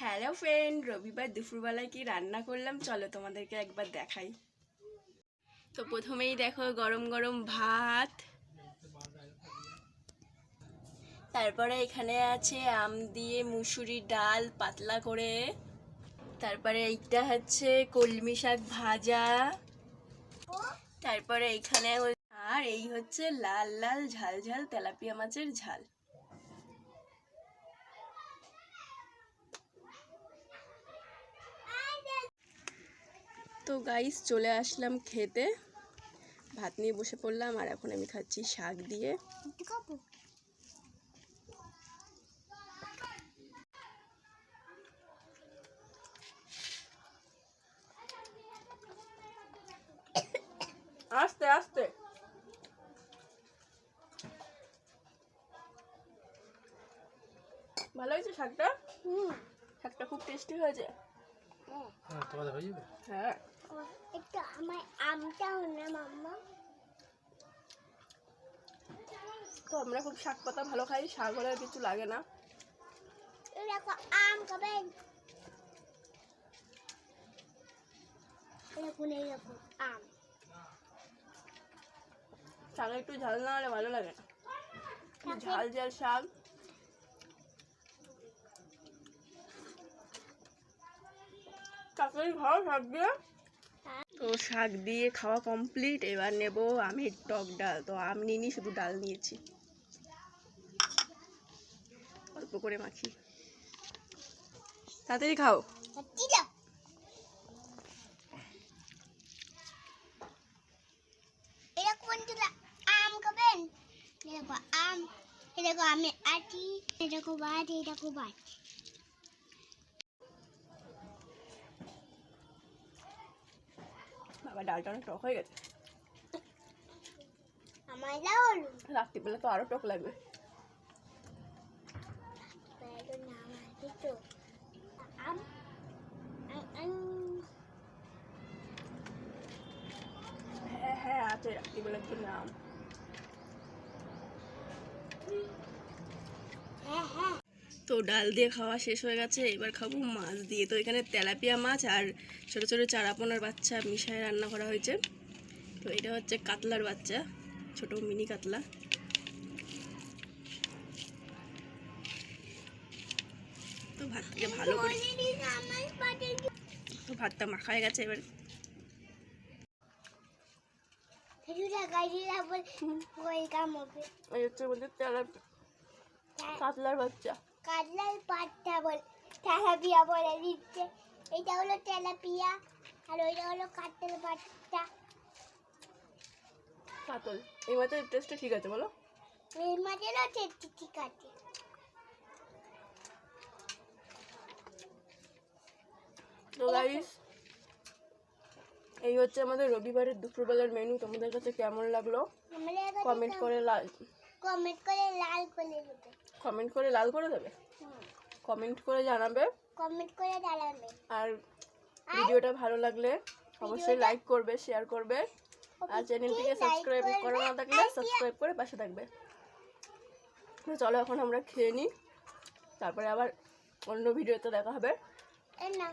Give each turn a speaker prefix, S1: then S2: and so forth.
S1: Hello friend রবিবার দুপুরবেলায় কি রান্না করলাম? চলো তোমাদেরকে একবার দেখাই। তো প্রথমেই দেখো, গরম গরম ভাত। তারপরে এখানে আছে আম দিয়ে মুসুরি ডাল পাতলা করে। তারপরে এইটা হচ্ছে কলমি শাক ভাজা। তারপরে এইখানে আর এই হচ্ছে লাল লাল ঝাল ঝাল তেলাপিয়া মাছের ঝাল। তো গাইস চলে আসলাম খেতে। ভাত নিয়ে বসে পড়লাম আর এখন আমি খাচ্ছি শাক দিয়ে। আস্তে আস্তে। ভালো হয়েছে শাকটা? শাকটা খুব টেস্টি হয়েছে।
S2: হ্যাঁ তোমাদের হয়ে যাবে?
S1: হ্যাঁ।
S3: একটু আমার আমটাও না মাম্মা।
S1: তো আমরা খুব শাক পাতা ভালো খাই শাক হলে কিছু লাগে না।
S3: দেখো আম দেখুন এই দেখুন আম।
S1: শাকে একটু ঝাল না হলে ভালো লাগে। না ঝাল ঝাল শাক। কাকুরি খাও শাক দিয়ে। শাক দিয়ে খাওয়া কমপ্লিট এবার নেব আমি টক ডাল। তো আম নিইনি শুধু ডাল নিয়েছি। অল্প করে মাখি। তাড়াতাড়ি খাও।
S3: আম খাবেন? আম দেখো আমি দেখো বাট
S1: বাবা ডালটা অনেক টক হয়ে গেছে। রাত্রিবেলা তো আরও টক লাগবে।
S3: নাম
S1: হ্যাঁ হ্যাঁ আছে রাত্রিবেলার জন্য আম
S3: হ্যাঁ হ্যাঁ
S1: তো ডাল দিয়ে খাওয়া শেষ হয়ে গেছে এবার খাব মাছ দিয়ে। তো এখানে তেলাপিয়া মাছ আর ছোটো ছোটো চারাপোনার বাচ্চা মিশায় রান্না করা হয়েছে। তো এটা হচ্ছে কাতলার বাচ্চা ছোট মিনি কাতলা। তো ভাতটাকে ভালো করে তো ভাতটা মাখায় গেছে এবার। কাতলার বাচ্চা।
S3: কাটলার পাটটা বল। তেলাপিয়া বলে দিচ্ছে এটা হলো তেলাপিয়া আর ওইটা হলো কাটলার পাটটা।
S1: কাতল এই মাছের টেস্টটা ঠিক আছে বলো।
S3: এই মাঝেরও ঠিক ঠিক আছে।
S1: তো গাইস এই হচ্ছে আমাদের রবিবারের দুপুরবেলার মেনু তোমাদের কাছে কেমন লাগল? কমেন্ট করে লাল
S3: কমেন্ট করে লাল করে দেবে।
S1: কমেন্ট করে লাল করে দেবে? কমেন্ট করে জানাবে।
S3: কমেন্ট করে জানাবে।
S1: আর ভিডিওটা ভালো লাগলে অবশ্যই লাইক করবে শেয়ার করবে। আর চ্যানেলটিকে সাবস্ক্রাইব করা না থাকলে সাবস্ক্রাইব করে পাশে থাকবে। চলো এখন আমরা খেয়ে নিই তারপরে আবার অন্য ভিডিওতে দেখা হবে।
S3: না।